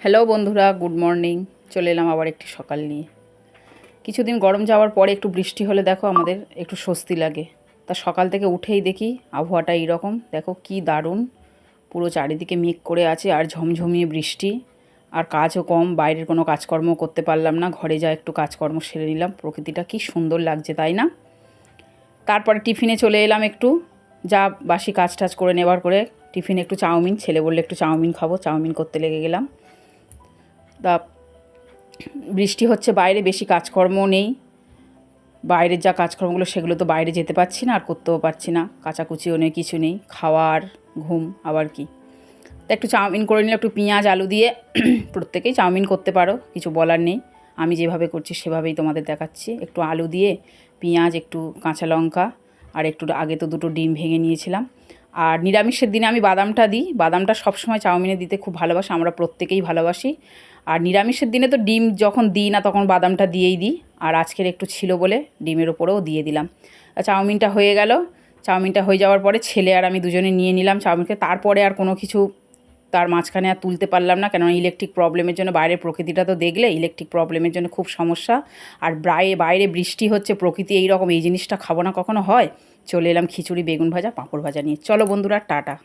Hello বন্ধুরা, good morning. চলে এলাম আবার একটি সকাল নিয়ে। কিছুদিন গরম যাওয়ার পরে একটু বৃষ্টি হলে দেখো আমাদের একটু স্বস্তি লাগে। তা সকাল থেকে উঠেই দেখি আবহাওয়াটা এইরকম। দেখো কি দারুণ। পুরো চারিদিকে মেঘ করে আছে আর ঝমঝমিয়ে বৃষ্টি। আর কাজও কম, বাইরের কোনো কাজকর্ম করতে পারলাম না। ঘরে যা একটু কাজকর্ম সেরে নিলাম। প্রকৃতিটা কি সুন্দর লাগছে, তাই না? তারপরে টিফিনে চলে এলাম একটু। যা বাসি কাজ টাজ করে নেবার করে টিফিনে একটু চাউমিন, ছেলে বললে একটু চাউমিন খাব। চাউমিন করতে লেগে গেলাম। তা বৃষ্টি হচ্ছে, বাইরে বেশি কাজকর্ম নেই। বাইরের যা কাজকর্মগুলো, সেগুলো তো বাইরে যেতে পারছি না, আর করতেও পারছি না। কাচাকুচিও নেই, কিছু নেই। খাওয়ার, ঘুম, আবার কি? তা একটু চাউমিন করে নিলে একটু পেঁয়াজ, আলু দিয়ে প্রত্যেকেই চাউমিন করতে পারো, কিছু বলার নেই। আমি যেভাবে করছি, সেভাবেই তোমাদের দেখাচ্ছি। একটু আলু দিয়ে পেঁয়াজ, একটু কাঁচা লঙ্কা, আর একটু আগে তো দুটো ডিম ভেঙে নিয়েছিলাম। আর নিরামিষের দিনে আমি বাদামটা দিই। বাদামটা সবসময় চাউমিনে দিতে খুব ভালোবাসি, আমরা প্রত্যেকেই ভালোবাসি। আর নিরামিষের দিনে তো ডিম যখন দিই না তখন বাদামটা দিয়েই দিই। আর আজকের একটু ছিল বলে ডিমের ওপরেও দিয়ে দিলাম। চাউমিনটা হয়ে গেল। চাউমিনটা হয়ে যাওয়ার পরে ছেলে আর আমি দুজনে নিয়ে নিলাম চাউমিনকে। তারপরে আর কোনো কিছু তার মাঝখানে আর তুলতে পারলাম না, কেননা ইলেকট্রিক প্রবলেমের জন্য বাইরের প্রকৃতিটা তো দেখলে ইলেকট্রিক প্রবলেমের জন্য খুব সমস্যা। আর বাইরে বাইরে বৃষ্টি হচ্ছে, প্রকৃতি এই রকম এই জিনিসটা খাব না কখনো, হয়। চলে এলাম খিচুড়ি, বেগুন ভাজা, পাঁপড় ভাজা নিয়ে। চলো বন্ধুরা, টাটা।